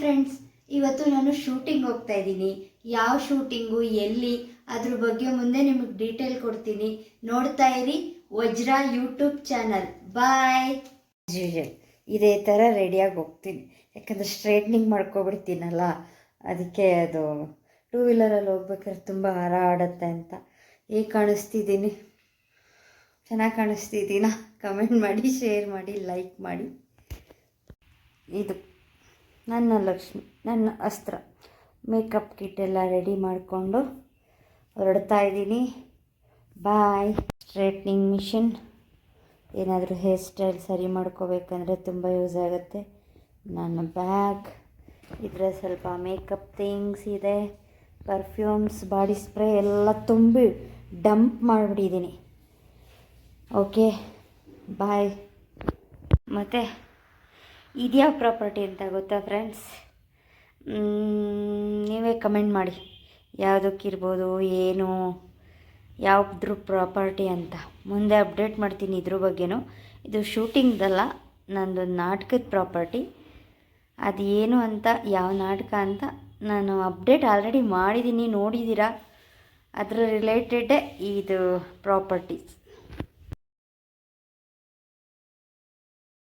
Friends ಇವತ್ತು ನಾನು shooting ಹೋಗ್ತಾ ಇದ್ದೀನಿ. ಯಾವ ಶೂಟಿಂಗು ಎಲ್ಲಿ, ಅದ್ರ ಬಗ್ಗೆ ಮುಂದೆ ನಿಮಗೆ ಡೀಟೇಲ್ ಕೊಡ್ತೀನಿ. ನೋಡ್ತಾ ಇರಿ ವಜ್ರ ಯೂಟ್ಯೂಬ್ ಚಾನಲ್ ಬಾಯ್ ಇದೇ ಥರ ರೆಡಿಯಾಗಿ ಹೋಗ್ತೀನಿ. ಯಾಕಂದರೆ ಸ್ಟ್ರೈಟ್ನಿಂಗ್ ಮಾಡ್ಕೊಬಿಡ್ತೀನಲ್ಲ, ಅದಕ್ಕೆ ಅದು ಟೂ ವೀಲರಲ್ಲಿ ಹೋಗ್ಬೇಕಾದ್ರೆ ತುಂಬ ಹಾರಾಡುತ್ತೆ ಅಂತ. ಹೇಗೆ ಕಾಣಿಸ್ತಿದ್ದೀನಿ? ಚೆನ್ನಾಗಿ ಕಾಣಿಸ್ತಿದ್ದೀನಾ? ಕಮೆಂಟ್ ಮಾಡಿ ಶೇರ್ ಮಾಡಿ ಲೈಕ್ ಮಾಡಿ. ಇದು. ನನ್ನ ಲಕ್ಷ್ಮಿ, ನನ್ನ ಅಸ್ತ್ರ. ಮೇಕಪ್ ಕಿಟ್ ಎಲ್ಲ ರೆಡಿ ಮಾಡಿಕೊಂಡು ಹೊರಡ್ತಾ ಇದ್ದೀನಿ. ಬಾಯ್. Straightening machine. ಏನಾದರೂ ಹೇರ್ ಸ್ಟೈಲ್ ಸರಿ ಮಾಡ್ಕೋಬೇಕಂದ್ರೆ ತುಂಬ ಯೂಸ್ ಆಗುತ್ತೆ. ನನ್ನ ಬ್ಯಾಗ್. ಇದರ ಸ್ವಲ್ಪ ಮೇಕಪ್ ಥಿಂಗ್ಸ್ ಇದೆ. ಪರ್ಫ್ಯೂಮ್ಸ್, ಬಾಡಿ ಸ್ಪ್ರೇ ಎಲ್ಲ ತುಂಬಿ ಡಂಪ್ ಮಾಡಿಬಿಟ್ಟಿದ್ದೀನಿ. Okay, bye. ಮತ್ತು ಇದ್ಯಾವ ಪ್ರಾಪರ್ಟಿ ಅಂತ ಗೊತ್ತಾ ಫ್ರೆಂಡ್ಸ್ ನೀವೇ ಕಮೆಂಟ್ ಮಾಡಿ. ಯಾವುದಕ್ಕಿರ್ಬೋದು, ಏನು, ಯಾವ್ದ್ರ ಪ್ರಾಪರ್ಟಿ ಅಂತ. ಮುಂದೆ ಅಪ್ಡೇಟ್ ಮಾಡ್ತೀನಿ ಇದ್ರ ಬಗ್ಗೆನೂ. ಇದು ಶೂಟಿಂಗ್ದಲ್ಲ ನಂದೊಂದು ನಾಟಕದ ಪ್ರಾಪರ್ಟಿ ಅದು ಏನು ಅಂತ, ಯಾವ ನಾಟಕ ಅಂತ ನಾನು ಅಪ್ಡೇಟ್ ಆಲ್ರೆಡಿ ಮಾಡಿದ್ದೀನಿ ನೋಡಿದ್ದೀರಾ ಅದರ ರಿಲೇಟೆಡೇ ಇದು ಪ್ರಾಪರ್ಟೀಸ್